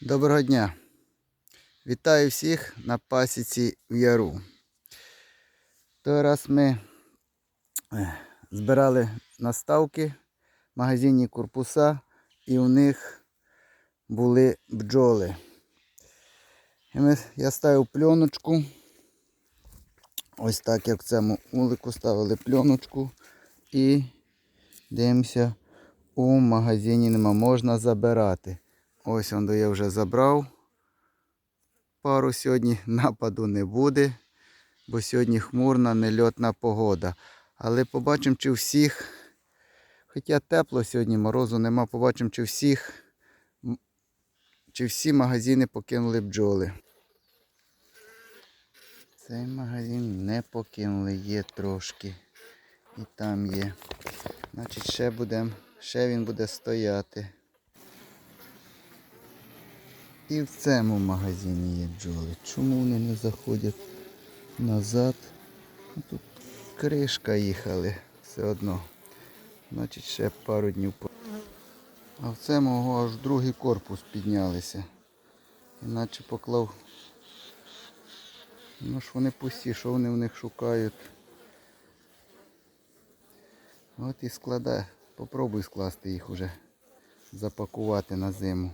Доброго дня! Вітаю всіх на пасіці в Яру. Той раз ми е, збирали наставки в магазині корпуса і у них були бджоли. І ми, я ставив пленочку. Ось так, як в цьому улику ставили пленочку і дивимося, у магазині нема, можна забирати. Ось он я вже забрав. Пару сьогодні нападу не буде, бо сьогодні хмурна, нельотна погода. Але побачимо, чи всіх, хоча тепло сьогодні, морозу нема, побачимо, чи всіх, чи всі магазини покинули бджоли. Цей магазин не покинули, є трошки. І там є. Значить, ще будем, ще він буде стояти. І в цьому магазині є бджоли. Чому вони не заходять назад? Ну, Тут кришка їхали все одно. Значить ще пару днів. А в цьому аж другий корпус піднялися. Іначе поклав. Ну ж вони пусті, що вони в них шукають. От і складай. Попробуй скласти їх уже. Запакувати на зиму.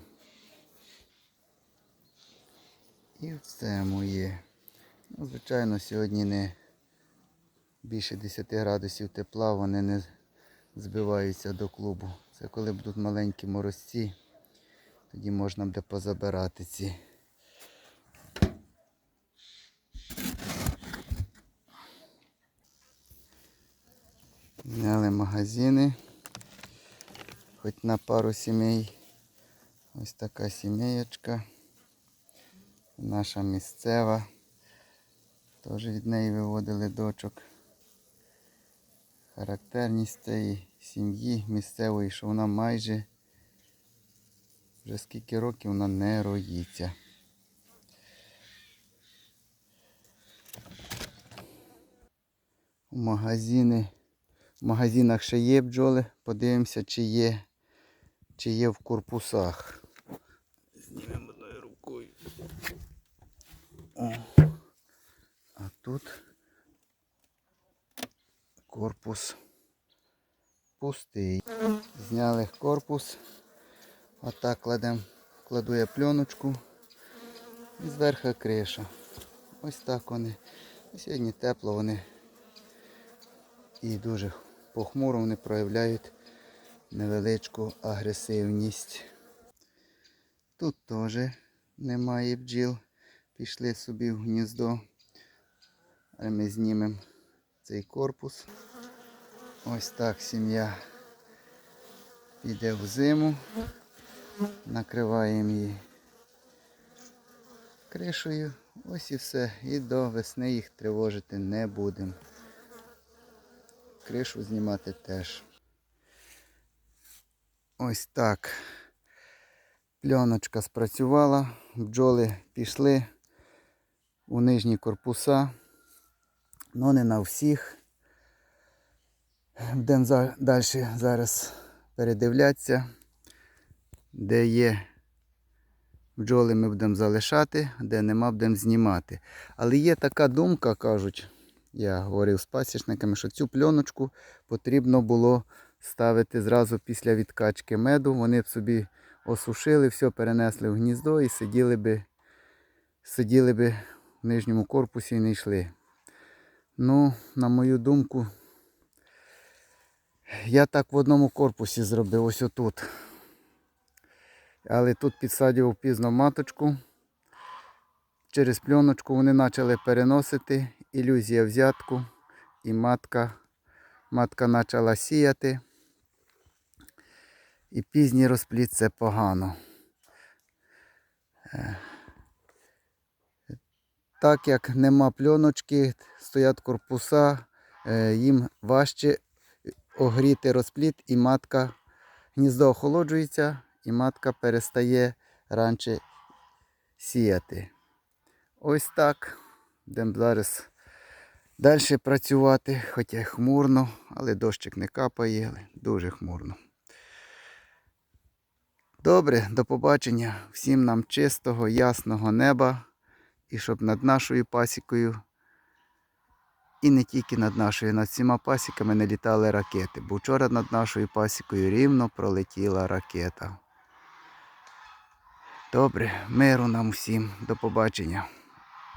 І в цьому є. Ну, звичайно, сьогодні не більше 10 градусів тепла, вони не збиваються до клубу. Це коли будуть маленькі морозці, тоді можна буде позабирати ці. Зняли магазини. Хоч на пару сімей. Ось така сімеєчка наша місцева. Теж від неї виводили дочок. Характерність цієї сім'ї місцевої, що вона майже вже скільки років вона не роїться. У магазини, в магазинах ще є бджоли. Подивимося, чи є, чи є в корпусах. Знімемо одною рукою. О. А тут корпус пустий. Зняли корпус. Отак кладемо, кладу я пленочку і зверху криша. Ось так вони. Сьогодні тепло вони і дуже похмуро вони проявляють невеличку агресивність. Тут теж немає бджіл пішли собі в гніздо. Ми знімемо цей корпус. Ось так сім'я піде в зиму. Накриваємо її кришею. Ось і все. І до весни їх тривожити не будемо. Кришу знімати теж. Ось так. Пленочка спрацювала, бджоли пішли у нижні корпуса, але не на всіх. Будемо далі зараз передивлятися, де є бджоли ми будемо залишати, де нема, будемо знімати. Але є така думка, кажуть, я говорив з пасічниками, що цю пленочку потрібно було ставити зразу після відкачки меду. Вони б собі осушили, все перенесли в гніздо і сиділи би, сиділи би в нижньому корпусі і не йшли. Ну, на мою думку, я так в одному корпусі зробив, ось отут. Але тут підсадював пізно маточку. Через пленочку вони почали переносити. Ілюзія взятку. І матка, матка почала сіяти. І пізній розпліт це погано. Так як нема пленочки, стоять корпуса, е, їм важче огріти розпліт і матка, гніздо охолоджується і матка перестає раніше сіяти. Ось так. Будемо зараз далі працювати, хоча й хмурно, але дощик не капає, дуже хмурно. Добре, до побачення. Всім нам чистого, ясного неба. І щоб над нашою пасікою, і не тільки над нашою, над всіма пасіками не літали ракети. Бо вчора над нашою пасікою рівно пролетіла ракета. Добре, миру нам всім. До побачення.